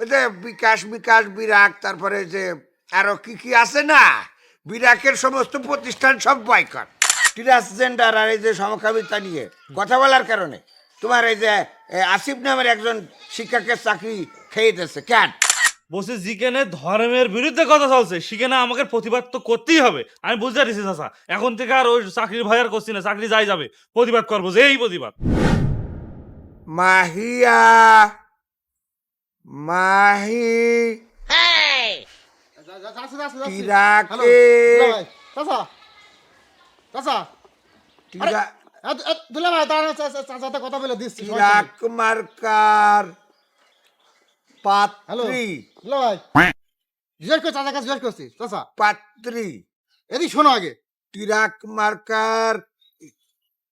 ওই যে বিকাশ বিকাশ বিরাট তারপরে যে আরও কি কি আছে না? বিরাকের সমস্ত প্রতিষ্ঠান সব বয়কট ট্রান্সজেন্ডার আর এই যে সমকামিতা নিয়ে কথা বলার কারণে। তোমার এই যে আসিফ নামের একজন শিক্ষকের চাকরি খেয়ে দিচ্ছে কেন? বলছে যেখানে ধর্মের বিরুদ্ধে কথা চলছে। সেখানে আমাকে প্রতিবাদ তো করতেই হবে। আমি বুঝতে পারছি চাচা। এখন থেকে আর ওই চাকরির ভয় আর করছি না। চাকরি যাই যাবে। প্রতিবাদ করব যে এই প্রতিবাদ। মাহিয়া! মাহি তিরাকে তিরা- কথা বলে দিচ্ছি তিরাক মার্কার পাত্রী। জিজ্ঞেস করছি চাচা কাছে জিজ্ঞেস করছি চাচা। পাত্রী। এদিক শোনো আগে। তিরাক মার্কার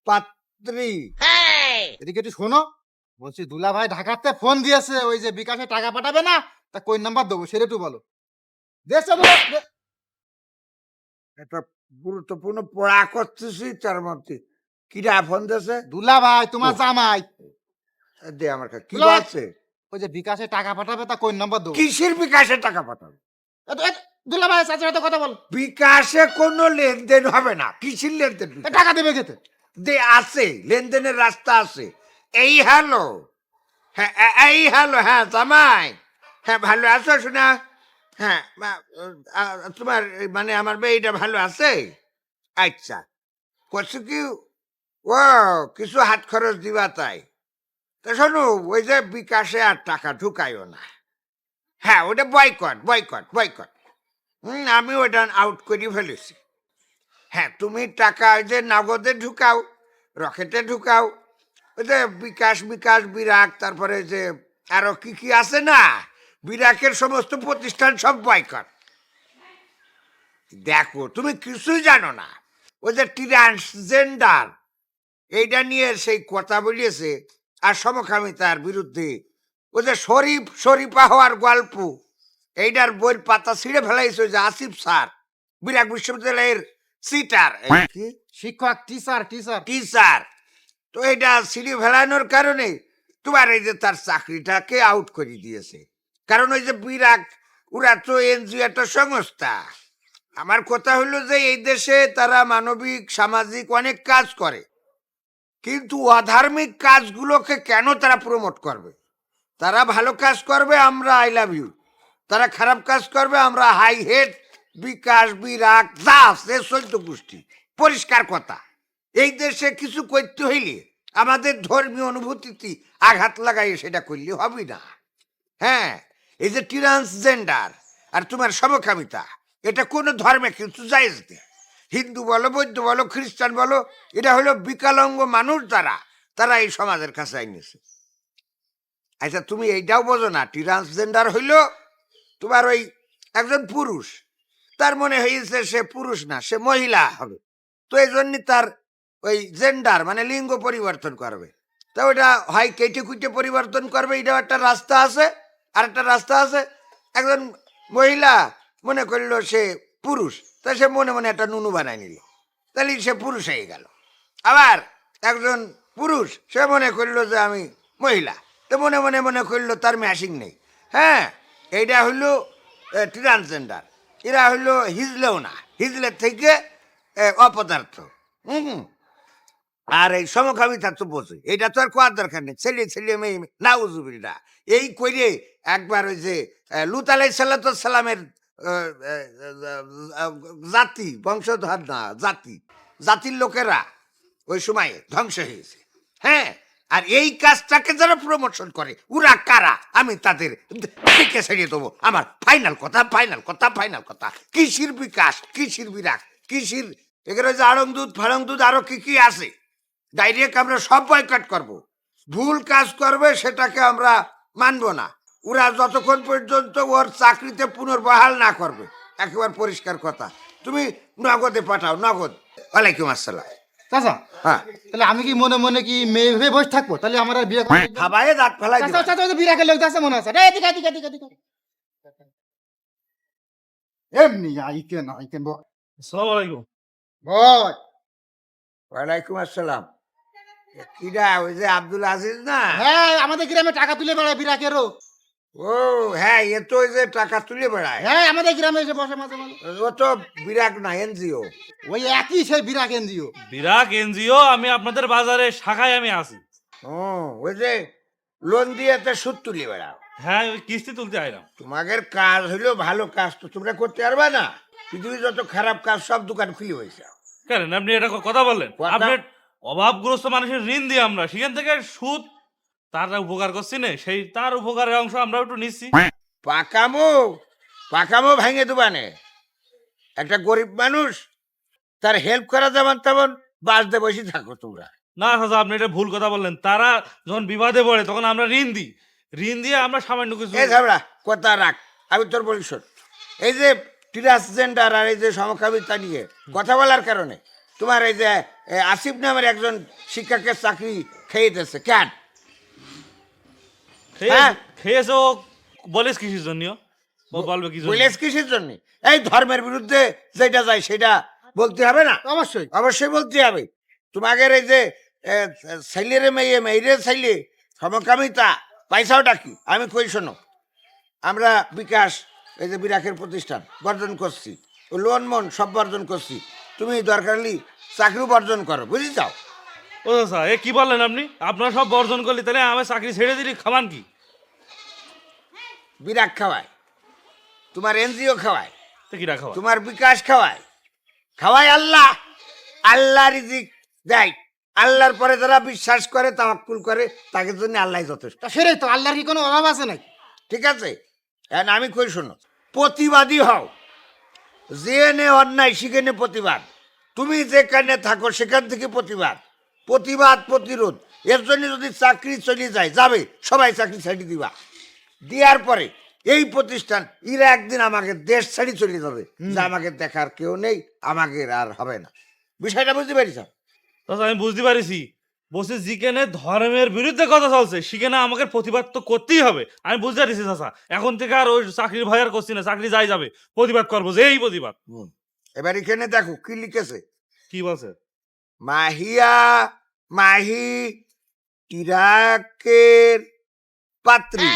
পাত্রী। এদিকে একটু শোনো। বলছি দুলা ভাই ঢাকাতে ফোন দিয়েছে ওই যে বিকাশে টাকা পাঠাবে না? তা কোন নাম্বার দেবো? সেটা একটু বলো। দেশে একটা গুরুত্বপূর্ণ পড়া করতেছি তার মধ্যে কিরা ফোন দিয়েছে? দুলা ভাই তোমার জামাই। দে আমার কাছে কি বলছে? ওই যে বিকাশে টাকা পাঠাবে তা কোন নাম্বার দেবো? কিসের বিকাশে টাকা পাঠাবে? দুলা ভাই চাচার সাথে কথা বল। বিকাশে কোনো লেনদেন হবে না। কিসের লেনদেন? টাকা দেবে খেতে দে আছে লেনদেনের রাস্তা আছে। এই হ্যালো। হ্যাঁ এই হ্যালো হ্যাঁ জামাই। হ্যাঁ ভালো আছো শোনা হ্যাঁ তোমার মানে আমার মেয়েটা ভালো আছে? আচ্ছা। করছ কি, ও, কিছু হাত খরচ দিবা তাই। তা শোনো, ওই যে বিকাশে আর টাকা ঢুকাইও না। হ্যাঁ ওটা বয়কট বয়কট বয়কট। হুম, আমি ওটা আউট করে ফেলেছি। হ্যাঁ তুমি টাকা ওই যে নগদে ঢুকাও, রকেটে ঢুকাও ওই যে বিকাশ বিকাশ বিরাট তারপরে যে আরও কি কি আছে না? বিরাকের সমস্ত প্রতিষ্ঠান সব বয়কট দেখো তুমি কিছুই জানো না। ওই যে ট্রান্সজেন্ডার এইটা নিয়ে সেই কথা বলিয়েছে আর সমকামিতার বিরুদ্ধে। ওই যে শরীফ শরীফা হওয়ার গল্প এইটার বইয়ের পাতা ছিঁড়ে ফেলাইছে ওই যে আসিফ স্যার বিরাট বিশ্ববিদ্যালয়ের সিটার কি? শিক্ষক টিচার টিচার টিচার তো এটা সিঁড়ি ফেলানোর কারণে তোমার এই যে তার চাকরিটাকে আউট করে দিয়েছে। কারণ ওই যে বিরাট, ওরা তো এনজিও একটা সংস্থা। আমার কথা হলো যে এই দেশে তারা মানবিক, সামাজিক অনেক কাজ করে। কিন্তু অধার্মিক কাজগুলোকে কেন তারা প্রমোট করবে? তারা ভালো কাজ করবে, আমরা আই লাভ ইউ তারা খারাপ কাজ করবে, আমরা হাই হেড বিকাশ, বিরাট, দাস, এ চৈদ্য গোষ্ঠী। পরিষ্কার কথা। এই দেশে কিছু করতে হইলে আমাদের ধর্মীয় অনুভূতিতে আঘাত লাগাই সেটা করলে হবে না। হ্যাঁ এই যে ট্রান্সজেন্ডার আর তোমার সমকামিতা, এটা কোনো ধর্মে কিন্তু জায়েজ নেই। হিন্দু বলো, বৌদ্ধ বলো, খ্রিস্টান বলো, এটা হলো বিকলাঙ্গ মানুষ যারা, তারা এই সমাজের কাছে আইনেছে। আচ্ছা তুমি এইটাও বোঝো না ট্রান্সজেন্ডার হইল তোমার ওই একজন পুরুষ, তার মনে হয়েছে সে পুরুষ না, সে মহিলা হবে। তো এই জন্য তার ওই জেন্ডার মানে লিঙ্গ পরিবর্তন করবে। তো ওটা হয় কেটে কুটে পরিবর্তন করবে, এটাও একটা রাস্তা আছে। আর একটা রাস্তা আছে, একজন মহিলা মনে করল সে পুরুষ, তা সে মনে মনে একটা নুনু বানায় নিল। তাহলে সে পুরুষ হয়ে গেল। আবার একজন পুরুষ, সে মনে করল যে আমি মহিলা, তো মনে মনে মনে করল তার ম্যাশিং নেই। হ্যাঁ এইটা হইল ট্রান্সজেন্ডার এরা হইল হিজলেও না, হিজলের থেকে অপদার্থ। হুম। আর এই সমকামিতা তো বোঝে এটা তো আর কোয়ার দরকার নেই। ছেলে ছেলে মেয়ে মেয়ে, নাউজুবিল্লাহ। এই করে একবার ওই যে লুত আলাই সাল্লামের জাতি বংশধর না জাতি জাতির লোকেরা ওই সময়ে ধ্বংস হয়েছে। হ্যাঁ? আর এই কাজটাকে যারা প্রমোশন করে ওরা কারা? আমি তাদের দিকে ছেড়িয়ে দেবো। আমার ফাইনাল কথা ফাইনাল কথা ফাইনাল কথা। কৃষির বিকাশ কৃষির বিরাট কৃষির এখানে যে আড়ং দুধ ফাড়ং দুধ আরও কি কি আছে? ডাইরেক্ট আমরা সব বয়কট করব। ভুল কাজ করবে সেটাকে আমরা মানব না। ওরা যতক্ষণ পর্যন্ত ওর চাকরিতে পুনর্বহাল না করবে একেবারে পরিষ্কার কথা। তুমি নগদে পাঠাও নগদ। ওয়ালাইকুম আসসালাম। চাচা হ্যাঁ। তাহলে আমি কি মনে মনে কি মেয়ে ভেবে বসে থাকব? তাহলে আমার আর বিয়ে করা খাবায় দাঁত ফেলাই চাচা চাচা ওই বিরাকের লোক আছে মনে আছে। রে এদিকে এদিকে এদিকে এদিকে। এমনি আইকেন আইকেন বল আসসালামু আলাইকুম। বল। ওয়ালাইকুম আসসালাম। কিরা ওই যে আব্দুল আজিজ না? হ্যাঁ আমাদের গ্রামে টাকা তুলে বেড়ায় বিরাকেরও ও হ্যাঁ এ তো ওই যে টাকা তুলে বেড়ায়। হ্যাঁ আমাদের গ্রামে এসে বসে মাঝে মাঝে। ও তো বিরাট না এনজিও। ওই একই সেই বিরাট এনজিও। বিরাট এনজিও আমি আপনাদের বাজারে শাখায় আমি আছি। ও ওই যে লোন দিয়ে তো সুদ তুলে বেড়াও। হ্যাঁ ওই কিস্তি তুলতে আইলাম তোমাদের কাজ হইল ভালো কাজ তো তোমরা করতে পারবে না? পৃথিবীর যত খারাপ কাজ সব দোকান খুলে হয়েছে কেন? আপনি এটা কথা বললেন। আপনি অভাবগ্রস্ত মানুষের ঋণ দিই আমরা। সেখান থেকে সুদ তারা উপকার করছি না সেই তার উপকারের অংশ আমরা একটু নিচ্ছি। পাকামো পাকামো ভেঙে দেবানে। একটা গরিব মানুষ তার হেল্প করা যেমন তেমন বাঁচতে বসে থাকো তোমরা। না চাচা আপনি এটা ভুল কথা বললেন। তারা যখন বিবাদে পড়ে তখন আমরা ঋণ দিই। ঋণ দিয়ে আমরা সামান্য কিছু এই ঝাবড়া কথা রাখ। আমি তোর বলি শোন। এই যে ট্রান্সজেন্ডার আর এই যে সমকামিতা নিয়ে কথা বলার কারণে তোমার এই যে আসিফ নামের একজন শিক্ষকের চাকরি খেয়ে দিচ্ছে কেন হ্যাঁ। খেয়েছে ও বলিস কিসের জন্য? ও বলবে কি বলিস কিসের জন্য? এই ধর্মের বিরুদ্ধে যেটা যায় সেটা বলতে হবে না? অবশ্যই। অবশ্যই বলতে হবে। তোমাদের এই যে ছেলেরে মেয়ে মেয়েরে ছেলে সমকামিতা পয়সাওটা কি? আমি কই শোনো। আমরা বিকাশ এই যে বিরাকের প্রতিষ্ঠান বর্জন করছি। লোন মন সব বর্জন করছি। তুমি দরকার হলে চাকরি বর্জন করো বুঝি যাও? ও চাচা এ কি বললেন আপনি? আপনারা সব বর্জন করলি তাহলে আমার চাকরি ছেড়ে দিলি খামান কি? বিরাট খাওয়ায়। তোমার এনজিও খাওয়ায়। তো কি রাখা তোমার বিকাশ খাওয়ায়। খাওয়ায় আল্লাহ। আল্লাহ রিজিক দেয়। আল্লাহর পরে যারা বিশ্বাস করে তাওয়াক্কুল করে তাদের জন্য আল্লাহ যথেষ্ট। তা সেটাই তো আল্লাহর কি কোনো অভাব আছে নাকি? ঠিক আছে? এখন আমি কই শোনো? প্রতিবাদী হও। যেখানে অন্যায় সেখানে প্রতিবাদ। তুমি যেখানে থাকো সেখান থেকে প্রতিবাদ। প্রতিবাদ প্রতিরোধ। এর জন্য যদি চাকরি চলে যায় যাবে সবাই চাকরি ছেড়ে দিবা। দেওয়ার পরে এই প্রতিষ্ঠান এরা একদিন আমাকে দেশ ছেড়ে চলে যাবে। যে আমাকে দেখার কেউ নেই আমাকে আর হবে না। বিষয়টা বুঝতে পারিস চাচা আমি বুঝতে পারিছি। বলছি যেখানে ধর্মের বিরুদ্ধে কথা চলছে। সেখানে আমাকে প্রতিবাদ তো করতেই হবে। আমি বুঝতে পারছি চাষা এখন থেকে আর ওই চাকরির ভয় আর করছি না। চাকরি যাই যাবে প্রতিবাদ করব যে এই প্রতিবাদ এবার এখানে দেখো কি লিখেছে? কি বলছে? মাহিয়া মাহি ইরাকের পাত্রী।